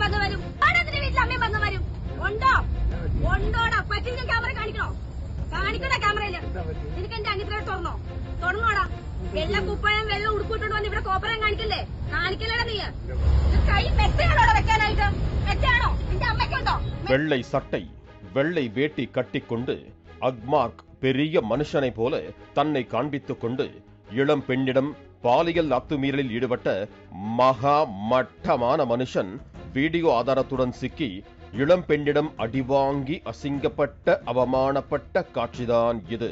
അമ്മയും വന്ന് വരും പാടത്തിന്റെ വീട്ടിൽ അമ്മയും വന്ന് വരും ഉണ്ടോ ഉണ്ടോടാ പറ്റിയ ക്യാമറ കാണിക്കണോ കാണിക്കണ ക്യാമറയില് നിനക്ക് എന്റെ അനിത്ര തുറന്നോ തുറന്നോടാ വെള്ള കുപ്പായം വെള്ളം ഉടുപ്പിട്ടുണ്ട് വന്ന് ഇവിടെ കോപ്പറം കാണിക്കല്ലേ കാണിക്കല്ലേടാ നീ ഇത് കൈ മെത്തയാണോ വെക്കാനായിട്ട് മെത്തയാണോ എന്റെ അമ്മയ്ക്കുണ്ടോ வெள்ளை சட்டை வெள்ளை வேட்டி கட்டிக்கொண்டு அக்மார்க் பெரிய மனுஷனைப் போல தன்னை காண்பித்துக் கொண்டு இளம் பெண்ணிடம் பாலியல் அத்துமீறலில் ஈடுபட்ட மகா மட்டமான மனுஷன் வீடியோ ஆதாரத்துடன் சிக்கி இளம் பெண்ணிடம் அடிவாங்கி அசிங்கப்பட்ட அவமானப்பட்ட காட்சிதான் இது.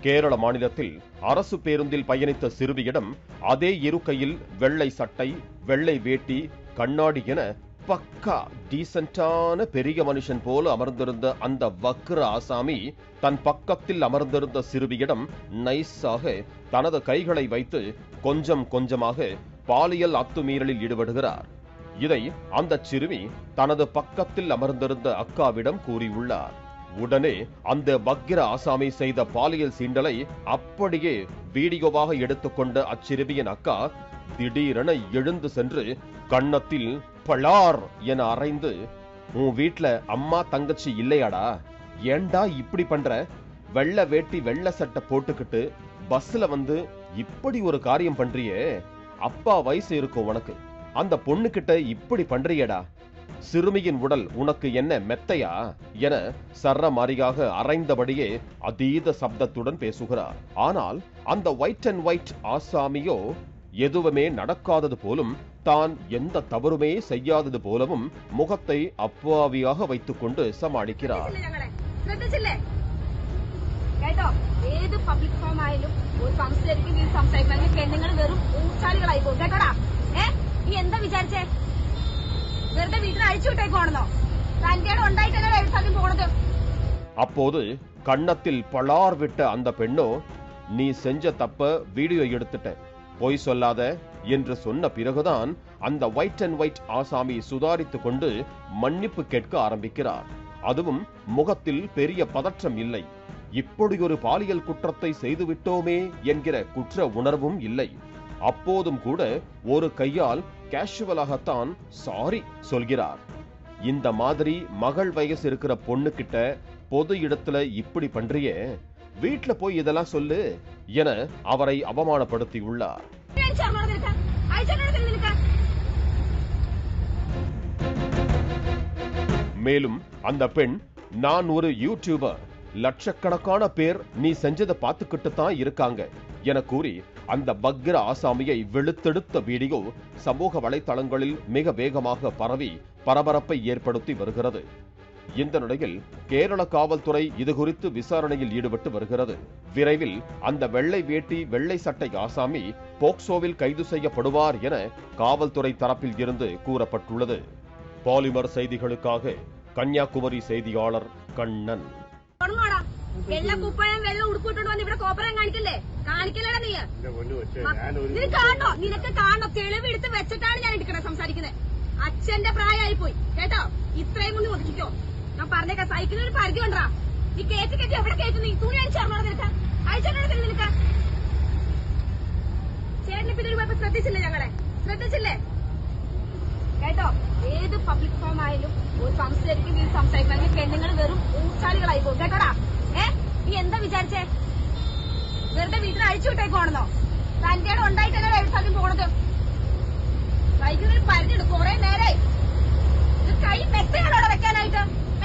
கேரள மாநிலத்தில் அரசு பேருந்தில் பயணித்த சிறுவியிடம் அதே இருக்கையில் வெள்ளை சட்டை வெள்ளை வேட்டி கண்ணாடி என பக்கா டீசென்டான பெரிய மனுஷன் போல அமர்ந்திருந்த அந்த வக்ர ஆசாமி தன் பக்கத்தில் அமர்ந்திருந்த சிறுவியிடம் நைஸாக தனது கைகளை வைத்து கொஞ்சம் கொஞ்சமாக பாலியல் அத்துமீறலில் ஈடுபடுகிறார். இதை அந்த சிறுமி தனது பக்கத்தில் அமர்ந்திருந்த அக்காவிடம் கூறியுள்ளார். உடனே அந்த வக்கிர ஆசாமி செய்த பாலியல் சீண்டலை அப்படியே வீடியோவாக எடுத்துக்கொண்ட அச்சிறுமியின் அக்கா திடீரென எழுந்து சென்று கன்னத்தில் பளார் என அரைந்து உன் வீட்டுல அம்மா தங்கச்சி இல்லையாடா? ஏண்டா இப்படி பண்ற? வெள்ளை வேட்டி வெள்ளை சட்டை போட்டுக்கிட்டு பஸ்ல வந்து இப்படி ஒரு காரியம் பண்றியே? அப்பா வயசு இருக்கும் உனக்கு? அந்த பொண்ணுகிட்ட இப்படி பண்றியேடா? சிறுமியின் உடல் உனக்கு என்ன மெத்தையா? என சரமாரியாக அரைந்தபடியே அதீத சப்தத்துடன் பேசுகிறார். ஆனால் அந்த ஒயிட் அண்ட் ஒயிட் ஆசாமியோ எதுவுமே நடக்காதது போலும் தான் எந்த தவறுமே செய்யாதது போலவும் முகத்தை அப்பாவியாக வைத்துக்கொண்டு சமாளிக்கிறார் ശ്രദ്ധിച്ചില്ലേ ഞങ്ങളെ ശ്രദ്ധിച്ചില്ലേ കേട്ടോ ഏത് പബ്ലിക് ഫോം ആയാലും ഒരു സംസാരിക്കും നീ സംസാരിക്കണമെങ്കിൽ പെണ്ണുങ്ങൾ വെറും ഊച്ചാലികളായി പോകും കേട്ടോടാ ഏ നീ എന്താ വിചാരിച്ചേ വെറുതെ വീട്ടിൽ അഴിച്ചു വിട്ടേക്കുവാണെന്നോ തന്റെ ഇടം ഉണ്ടായിട്ടല്ലേ എഴുത്താദ്യം പോണത് அப்போது கன்னத்தில் பளார் விட்ட அந்த பெண்ணோ நீ செஞ்ச தப்ப வீடியோ எடுத்துட்ட பொய் சொல்லாத என்று சொன்ன பிறகுதான் அந்த ஒயிட் அண்ட் ஒயிட் ஆசாமி சுதாரித்துக் கொண்டு மன்னிப்பு கேட்க ஆரம்பிக்கிறார். அதுவும் முகத்தில் பெரிய பதற்றம் இல்லை. இப்படி ஒரு பாலியல் குற்றத்தை செய்துவிட்டோமே என்கிற குற்ற உணர்வும் இல்லை. அப்போதும் கூட ஒரு கையால் கேஷுவலாகத்தான் சாரி சொல்கிறார். இந்த மாதிரி மகள் வயசு இருக்கிற பொண்ணு கிட்ட பொது இடத்துல இப்படி பண்றியே? வீட்டுல போய் இதெல்லாம் சொல்லு என அவரை அவமானப்படுத்தியுள்ளார் மேலும் அந்த பெண் நான் ஒரு யூடியூபர் லட்சக்கணக்கான பேர் நீ செஞ்சதை பார்த்துக்கிட்டு தான் இருக்காங்க என கூறி அந்த பக்ர ஆசாமியை வெளுத்தெடுத்த வீடியோ சமூக வலைதளங்களில் மிக வேகமாக பரவி பரபரப்பை ஏற்படுத்தி வருகிறது. இந்த நிலையில் கேரள காவல்துறை இது குறித்து விசாரணையில் ஈடுபட்டு வருகிறது விரைவில் அந்த வெள்ளை வேட்டி வெள்ளை சட்டை ஆசாமி போக்சோவில் கைது செய்யப்படுவார் என காவல்துறை தரப்பில் இருந்து கூறப்பட்டுள்ளது பாலிமர் செய்திகளுக்காக கன்னியாகுமரி செய்தியாளர் கண்ணன் തുറന്നോടാ വെള്ള കുപ്പായം വെള്ളം ഉടുപ്പിട്ടുണ്ട് വന്ന് ഇവിടെ കോപ്പറം കാണിക്കല്ലേ കാണിക്കല്ലേടാ നീ എന്റെ പൊന്നു കൊച്ചേ, മ- ഞാനൊരു നിനക്ക് കാണണോ നിനക്ക് കാണണോ തെളിവ് എടുത്ത് വെച്ചിട്ടാണ് ഞാൻ എടുക്കണേ സംസാരിക്കുന്നത് അച്ഛന്റെ പ്രായമായി പോയി കേട്ടോ ഇത്രയും മുന്നേ ഒതുക്കിക്കോ ഞാൻ പറഞ്ഞേക്കാം സൈക്കിളിന് പരിധി കൊണ്ടാ നീ കേറ്റ് കെട്ടി എവിടെ കേട്ടു നീ തുണി അഴിച്ചറിഞ്ഞോ നിനക്ക്? അഴിച്ചറിഞ്ഞോ നിനക്ക്? ചേട്ടന് പിന്നെ ഒരു പോയപ്പോ ശ്രദ്ധിച്ചില്ലേ ഞങ്ങളെ? ശ്രദ്ധിച്ചില്ലേ? കേട്ടോ? ഏത് പബ്ലിക് ഫോം ആയാലും ഒരു സംസാരിക്കും നീ സംസാരിക്കണമെങ്കിൽ പെണ്ണുങ്ങൾ വെറും ഊച്ചാലികളായി പോകും. കേട്ടോടാ? ഏ? നീ എന്താ വിചാരിച്ചേ? വെറുതെ വീട്ടിൽ അഴിച്ചു വിട്ടേക്കുവാണെന്നോ? തന്റെ ഉണ്ടായിട്ടല്ലേ എഴുത്താദ്യം പോണത്? വൈകുന്നേരം പരിഞ്ഞിടും കുറെ നേരെ ഇത് കൈ അവിടെ വെക്കാനായിട്ട്?